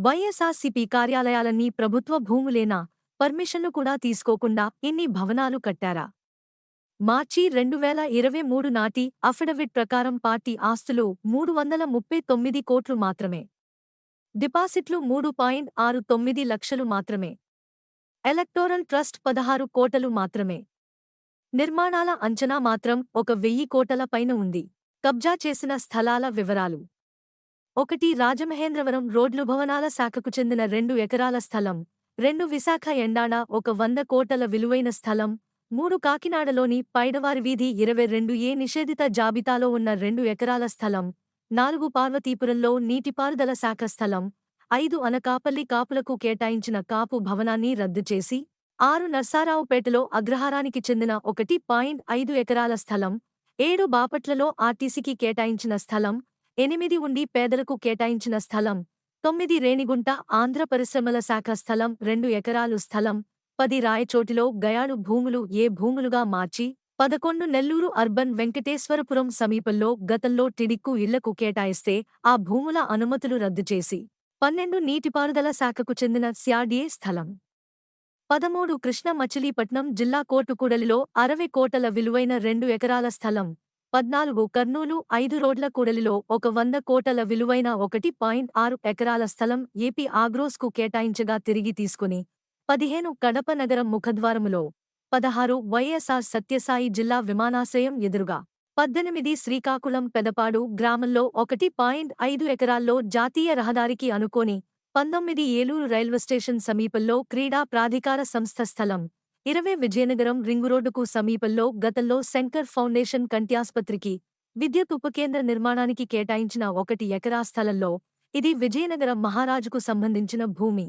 వైఎస్ఆర్సీపీ కార్యాలయాలన్నీ ప్రభుత్వ భూములేనా? పర్మిషన్లు కూడా తీసుకోకుండా ఇన్ని భవనాలు కట్టారా? మార్చి రెండు వేల ఇరవై మూడు నాటి అఫిడవిట్ ప్రకారం పార్టీ ఆస్తులు మూడు వందల ముప్పై తొమ్మిది కోట్లు మాత్రమే. డిపాజిట్లు మూడు పాయింట్ ఆరు తొమ్మిది లక్షలు మాత్రమే. ఎలక్టోరల్ ట్రస్ట్ పదహారు కోటలు మాత్రమే. నిర్మాణాల అంచనా మాత్రం ఒక వెయ్యి కోటల పైన ఉంది. కబ్జా చేసిన స్థలాల వివరాలు. ఒకటి రాజమహేంద్రవరం రోడ్లు భవనాల శాఖకు చెందిన రెండు ఎకరాల స్థలం రెండు విశాఖ ఎండాణ ఒక వంద కోటల విలువైన స్థలం మూడు కాకినాడలోని పైడవారి వీధి ఇరవై రెండు ఏ నిషేధిత జాబితాలో ఉన్న రెండు ఎకరాల స్థలం నాలుగు పార్వతీపురంలో నీటిపారుదల శాఖ స్థలం ఐదు అనకాపల్లి కాపులకు కేటాయించిన కాపు భవనాన్ని రద్దు చేసి ఆరు నర్సారావుపేటలో అగ్రహారానికి చెందిన ఒకటి పాయింట్ ఐదు ఎకరాల స్థలం ఏడు బాపట్లలో ఆర్టీసీకి కేటాయించిన స్థలం ఎనిమిది ఉండి పేదలకు కేటాయించిన స్థలం తొమ్మిది రేణిగుంట ఆంధ్ర పరిశ్రమల శాఖ స్థలం రెండు ఎకరాలు స్థలం పది రాయచోటిలో గయాడు భూములు ఏ భూములుగా మార్చి పదకొండు నెల్లూరు అర్బన్ వెంకటేశ్వరపురం సమీపంలో గతంలో టిడిక్కు ఇళ్ళకు కేటాయిస్తే ఆ భూముల అనుమతులు రద్దు చేసి పన్నెండు నీటిపారుదల శాఖకు చెందిన స్యాడియే స్థలం. పదమూడు కృష్ణ మచిలీపట్నం జిల్లా కోటుకూడలిలో అరవై కోటల విలువైన రెండు ఎకరాల స్థలం పద్నాలుగు కర్నూలు ఐదు రోడ్ల కూడలిలో ఒక వంద కోటల విలువైన ఒకటి పాయింట్ ఆరు ఎకరాల స్థలం ఏపీ ఆగ్రోస్కు కేటాయించగా తిరిగి తీసుకుని పదిహేను కడప నగరం ముఖద్వారములో పదహారు వైఎస్ఆర్ సత్యసాయి జిల్లా విమానాశ్రయం ఎదురుగా పద్దెనిమిది శ్రీకాకుళం పెదపాడు గ్రామంలో ఒకటి పాయింట్ ఐదు ఎకరాల్లో జాతీయ రహదారికి అనుకోని పంతొమ్మిది ఏలూరు రైల్వే స్టేషన్ సమీపంలో క్రీడా ప్రాధికార సంస్థ స్థలం ఇరవై విజయనగరం రింగురోడ్డుకు సమీపంలో గతంలో శంకర్ ఫౌండేషన్ కంట్యాస్పత్రికి విద్యుత్ ఉపకేంద్ర నిర్మాణానికి కేటాయించిన ఒకటి ఎకరా స్థలంలో ఇది విజయనగరం మహారాజుకు సంబంధించిన భూమి.